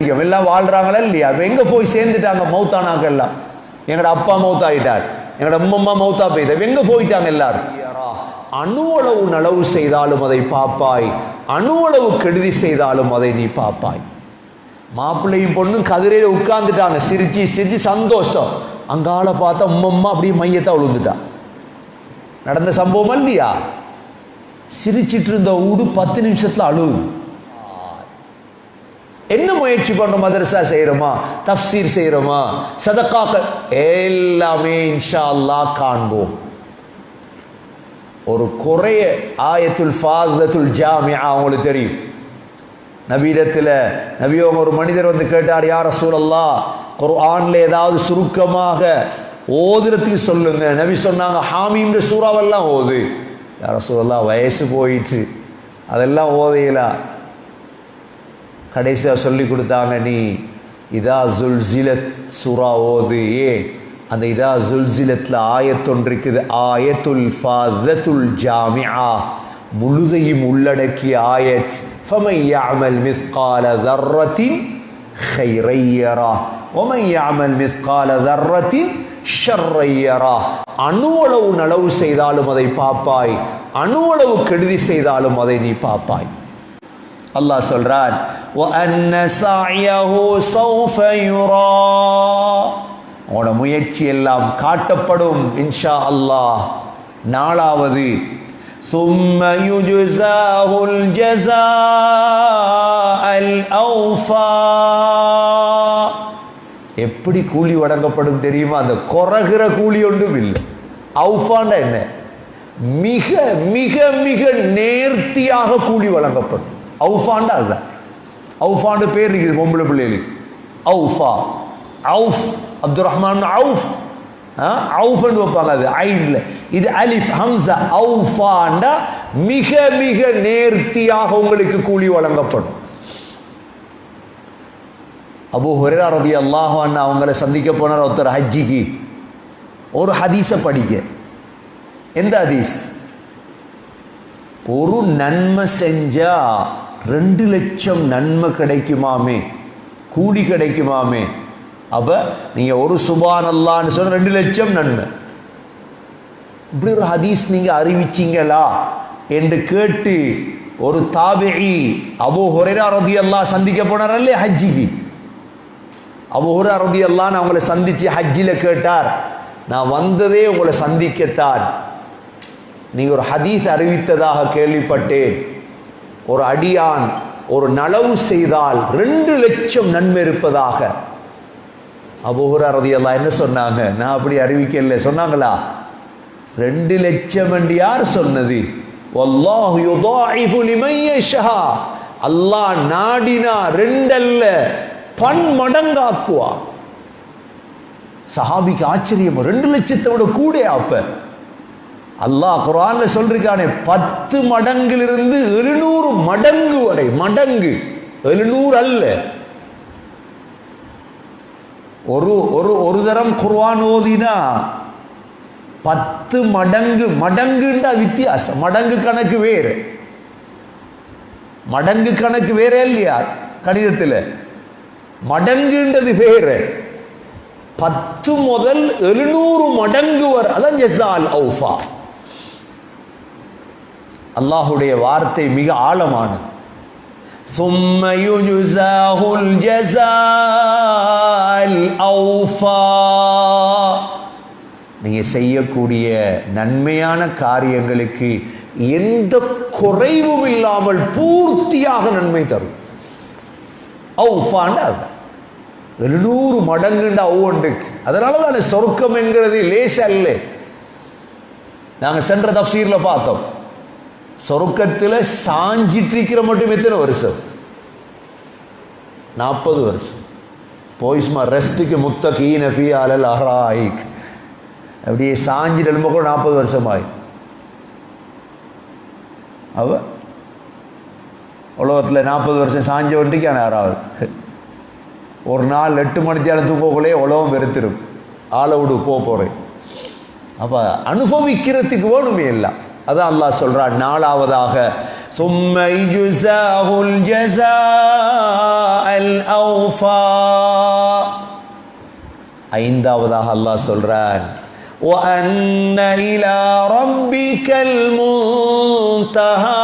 எல்லாம் வாழ்றாங்களா இல்லையா? அப்ப எங்க போய் சேர்ந்துட்டாங்க மௌத்தானாங்க எல்லாம்? எங்களோட அப்பா மௌத்தாயிட்டார். எங்களோட அம்மம்மா மௌத்தா போய்த எங்க போயிட்டாங்க எல்லாரும்? அணுவளவு நலவு செய்தாலும் அதை பாப்பாய். அணுவளவு கெடுதி செய்தாலும் அதை நீ பாப்பாய். மாப்பிள்ளையும் பொண்ணும் கதிரையில உட்கார்ந்துட்டாங்க. சிரிச்சு சிரிச்சு சந்தோஷம். அங்கால பார்த்தா உம்மம்மா அப்படியே மையத்தை விழுந்துட்டா நடந்த சம்பவம் இல்லையா? சிரிச்சிட்டு இருந்த ஊடு பத்து நிமிஷத்துல அழுகுது என்ன முயற்சி பண்ணுறோம் மதரசா செய்யறோமா? தஃப்சீர் செய்யறோமா? சதக்காக்க எல்லாமே இன்ஷா அல்லாஹ் காண்போம். ஒரு குறைய ஆயத்துல் ஃபாதத்துல் ஜாமியா அவங்களுக்கு தெரியும். நவீனத்தில் நவியோங்க ஒரு மனிதர் வந்து கேட்டார் யார் சூழல்லா குர்ஆன்ல ஏதாவது சுருக்கமாக ஓதுறதுக்கு சொல்லுங்க. நபி சொன்னாங்க ஹாமின்ற சூறாவெல்லாம் ஓது. யார சூழல்லா வயசு போயிட்டு அதெல்லாம் ஓதையிலா? கடைசியாக சொல்லி கொடுத்தாங்க நீ இதா ஜுல்ஜிலத் சுறா ஓது. ஏ அந்த இதா ஜுல்ஜிலத்தில் ஆயத்தொன்றிருக்குது. ஆயத்துல் ஃபாதத்துல் ஆ முழுதையும் உள்ளடக்கிய ஆயத் ஃபமையாமல் மிஸ்கால தர்ரத்தின் ஹைரையரா மிஸ் மிஸ்கால தர்ரத்தின் ஷர்ரையரா. அணுவளவு நலவு செய்தாலும் அதை பார்ப்பாய் அணுவளவு கெடுதி செய்தாலும் அதை நீ பார்ப்பாய் அல்லாஹ் சொல்றான் உங்களோட முயற்சி எல்லாம் காட்டப்படும் இன்ஷா அல்லாஹ். நாலாவது எப்படி கூலி வழங்கப்படும் தெரியுமா? அந்த குறகிற கூலி ஒன்றும் இல்லை. அவுஃபாண்டா என்ன? மிக மிக மிக நேர்த்தியாக கூலி வழங்கப்படும். அவுஃபாண்டா அதுதான். அவுஃபாண்டு பேர் இருக்குது பொம்பளை பிள்ளைகளுக்கு. Aufa. Auf Abdul Rahman Auf அவுஃபன்னு வைப்பாங்க அது ஐன்ல. இது அலிஃப் ஹம்சா. அவுஃபாண்டா மிக மிக நேர்த்தியாக உங்களுக்கு கூலி வழங்கப்படும். அபு ஹுரேரா ரதி அல்லாஹான் அவங்கள சந்திக்க போனார் ஒருத்தர் ஹஜ்ஜிக்கு. ஒரு ஹதீஸை படிக்க எந்த ஹதீஸ்? ஒரு நன்மை செஞ்சா ரெண்டு லட்சம் நன்மை கிடைக்குமாமே? கூலி கிடைக்குமாமே? அப்போ நீங்கள் ஒரு சுபான் அல்லான்னு சொன்ன ரெண்டு லட்சம் நன்மை. இப்படி ஒரு ஹதீஸ் நீங்கள் அறிவிச்சீங்களா? என்று கேட்டு ஒரு தாவிழி அபு ஹுரைரா ரதி அல்லா சந்திக்க போனார் இல்லையா ஹஜ்ஜிக்கு. அபு ஹுரா ரதி அல்லான்னு அவங்கள சந்தித்து ஹஜ்ஜில் கேட்டார். நான் வந்ததே உங்களை சந்திக்கத்தான். நீங்கள் ஒரு ஹதீஸ் அறிவித்ததாக கேள்விப்பட்டேன். ஒரு அடியான் ஒரு நலவு செய்தால் ரெண்டு லட்சம் நன்மை இருப்பதாக. அபுஹுரா ரதியல்லா என்ன சொன்னாங்க. நான் அப்படி அறிவிக்கல சொன்னாங்களா? ரெண்டு லட்சம் என்று யார் சொன்னது? அல்லாஹ் நாடினா ரெண்டல்ல பன்மடங்காக்குவா சஹாபிக்கு ஆச்சரியம். ரெண்டு லட்சத்தை விட கூட அப்ப அல்லாஹ் குரான்ல சொல்றானே பத்து மடங்கிலிருந்து எழுநூறு மடங்கு வரை மடங்கு எழுநூறு அல்ல. ஒரு ஒரு ஒரு தரம் குர்வான் ஓதினா பத்து மடங்கு மடங்குண்டா வித்தியாசம். மடங்கு கணக்கு வேறு. மடங்கு கணக்கு வேற இல்லையா கணிதத்தில்? மடங்குன்றது வேறு. பத்து முதல் எழுநூறு மடங்கு வர அதான் ஜெசால் ஔஃபா. அல்லாஹுடைய வார்த்தை மிக ஆழமானது ثم يجزاه الجزاء الأوفى நீங்க செய்யக்கூடிய நன்மையான காரியங்களுக்கு எந்த குறைவும் இல்லாமல் பூர்த்தியாக நன்மை தரும் ஔஃபான்னு அதுதான் எழுநூறு மடங்குண்டா ஒவ்வொன்றுக்கு அதனால தானே சொர்க்கம் என்கிறது லேச அல்ல நாங்க சென்ற தப்சீர்ல பார்த்தோம் சொர்க்கத்தில் சாஞ்சிட்டு இருக்கிற மட்டும் எத்தனை வருஷம்? நாற்பது வருஷம். போய்ஸ்மா ரெஸ்ட்டுக்கு முத்த கீனஃபி அலல் அஹராயிக். அப்படியே சாஞ்சி எழும்ப கூட நாற்பது வருஷமாய். அவ உலகத்தில் நாற்பது வருஷம் சாஞ்ச வண்டிக்கான யாராவது? ஒரு நாள் எட்டு மணித்தியாலும் தூக்கக்குள்ளே உலகம் வெறுத்திரும். ஆளை விடு போக போகிறேன் அப்போ அனுபவிக்கிறதுக்கு வேணுமே எல்லாம். அதான் அல்லாஹ் சொல்றான் நாலாவதாக ثم يجزاه الجزاء الأوفى ஐந்தாவதாக அல்லாஹ் சொல்றான் وأن إلى ربك المنتهى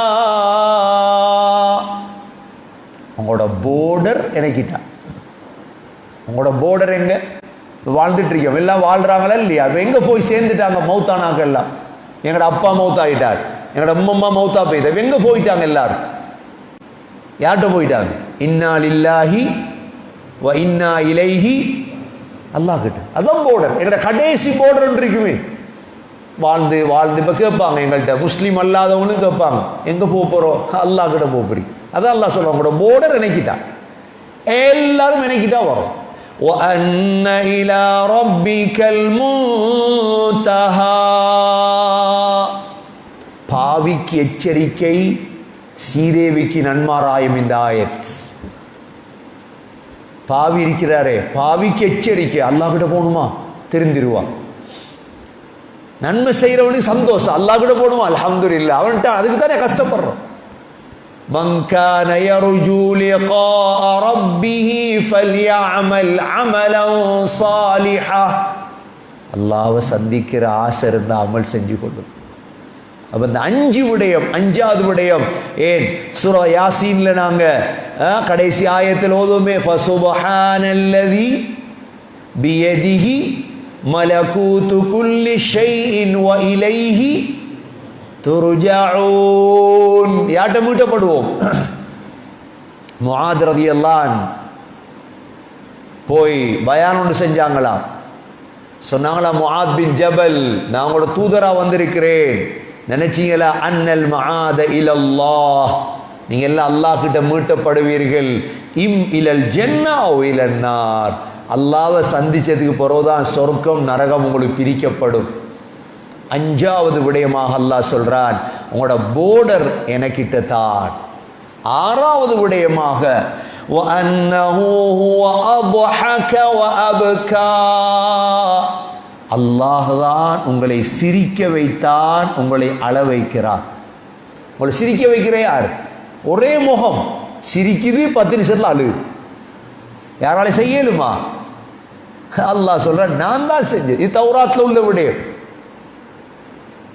உங்களோட போர்டர் இணைக்கிட்டான் உங்களோட போர்டர் எங்க வாழ்ந்துட்டு இருக்கோம் எல்லாம் வாழ்றாங்களா இல்லையா அப்ப எங்க போய் சேர்ந்துட்டாங்க மௌத்தானாக்க எல்லாம் எங்களோட அப்பா மௌத்தாயிட்டார் எங்களோட அம்மம்மா மௌத்தா போயிட்டார் எங்க போயிட்டாங்க எல்லாரும் யார்கிட்ட போயிட்டாங்க இன்னா லில்லாஹி வ இன்னா இலைஹி அல்லாஹ் கிட்ட அதான் போர்டர் எங்களோட கடைசி போர்டர் இருக்குமே வாழ்ந்து வாழ்ந்து இப்போ கேட்பாங்க எங்கள்கிட்ட முஸ்லீம் அல்லாதவங்களும் கேட்பாங்க எங்கே போக போகிறோம் அல்லாஹ் கிட்ட போக போறீங்க அதான் அல்லாஹ் சொல்லுவாங்க உங்களோட போர்டர் இணைக்கிட்டா எல்லாரும் இணைக்கிட்டா வரும் وأن إلى ربك المنتهى பாவிக்கு எச்சரிக்கை சீதேவிக்கு நன்மாராயம் இந்த ஆயத் பாவி இருக்கிறாரே பாவிக்கு எச்சரிக்கை அல்லாஹ் கிட்ட போகணுமா தெரிஞ்சிருவான் நன்மை செய்கிறவனுக்கு சந்தோஷம் அல்லாஹ் கிட்ட போகணுமா அல்ஹம்துலில்லாஹ் அவன்கிட்ட அதுக்கு தானே கஷ்டப்படுறோம் من كان يرجو لقاء ربه فليعمل عملا صالحا அல்லாஹ்வை சந்திக்கிற ஆசை இருந்தா அமல் செஞ்சு கொள்ளும் அப்போ இந்த அஞ்சு விடயம் அஞ்சாவது விடயம். ஏன்? சுரா யாசீன்ல நாங்கள் கடைசி ஆயத்தில் ஓதுமே ஃபசுபஹானல்லதி பியதிஹி மலகூத்து குல்லி ஷைஇன் வ இலைஹி துர்ஜாஊன் யாட்ட மீட்டப்படுவோம்? முஆத் எல்லாம் போய் பயான் ஒன்று செஞ்சாங்களாம் சொன்னாங்களா முஆத் பின் ஜபல் நான் உங்களோட தூதரா வந்திருக்கிறேன். நினைச்சீங்களா அன்னல் மஆத இலல்லாஹ் நீங்க எல்லாம் அல்லாஹ் கிட்ட மீட்டப்படுவீர்கள் இம் இலல் ஜென்னா ஓ இலன்னார் அல்லாவை சந்திச்சதுக்கு பிறகுதான் சொர்க்கம் நரகம் உங்களுக்கு பிரிக்கப்படும் அஞ்சாவது விடயமாக அல்லாஹ் சொல்றான் உங்களோட போர்டர் எனக்கிட்ட தான் ஆறாவது விடயமாக وَأَنَّهُ هُوَ أَضْحَكَ وَأَبْكَى அல்லாஹுதான் உங்களை சிரிக்க வைத்தான் உங்களை அள வைக்கிறார். உங்களை சிரிக்க வைக்கிற யார்? ஒரே முகம். சிரிக்குது பத்து நிமிஷத்தில் அழு யாராலையும் செய்யலுமா அல்லாஹ் சொல்ற நான் தான் செஞ்சது இது தௌராத்தில் உள்ள விடயம்.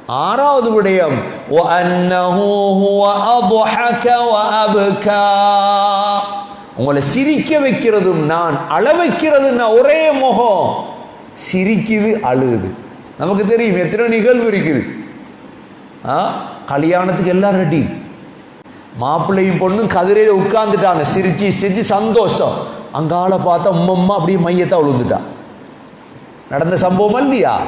ஆறாவது விடயம் உங்களை சிரிக்க வைக்கிறதும் நான் அள அளவைக்கிறதுன்னா ஒரே முகம். சிரிக்குது அழுகுது. நமக்கு தெரியும் எத்தனை நிகழ்வு இருக்குது. ஆ? கல்யாணத்துக்கு எல்லாம் ரெடி மாப்பிள்ளையும் பொண்ணும் கதிரையில் உட்காந்துட்டாங்க சிரிச்சு சிரிச்சு சந்தோஷம். அங்கால பார்த்தா உம்மம்மா அப்படியே மையத்தை உழுந்துட்டா நடந்த சம்பவம் இல்லையா?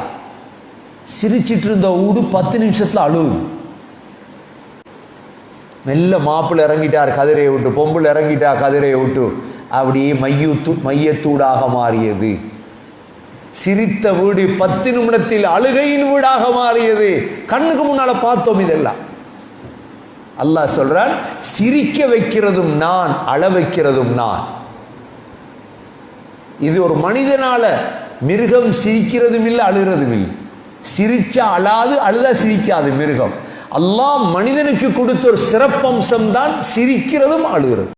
சிரிச்சிட்டு இருந்த ஊடு பத்து நிமிஷத்தில் அழுகுது. மெல்ல மாப்பிள்ளை இறங்கிட்டார் கதிரையை விட்டு பொம்புல இறங்கிட்டா கதிரையை விட்டு. அப்படியே மையத்தூ மையத்தூடாக மாறியது. சிரித்த வீடு பத்து நிமிடத்தில் அழுகையின் வீடாக மாறியது. கண்ணுக்கு முன்னால பார்த்தோம் இதெல்லாம். அல்லாஹ் சொல்றான் சிரிக்க வைக்கிறதும் நான் அழ வைக்கிறதும் நான். இது ஒரு மனிதனால மிருகம் சிரிக்கிறதும் இல்லை அழுகிறதும் இல்லை. சிரிச்சா அழாது அழுதா சிரிக்காது மிருகம். அல்லாஹ் மனிதனுக்கு கொடுத்த ஒரு சிறப்பம்சம் தான் சிரிக்கிறதும் அழுகிறது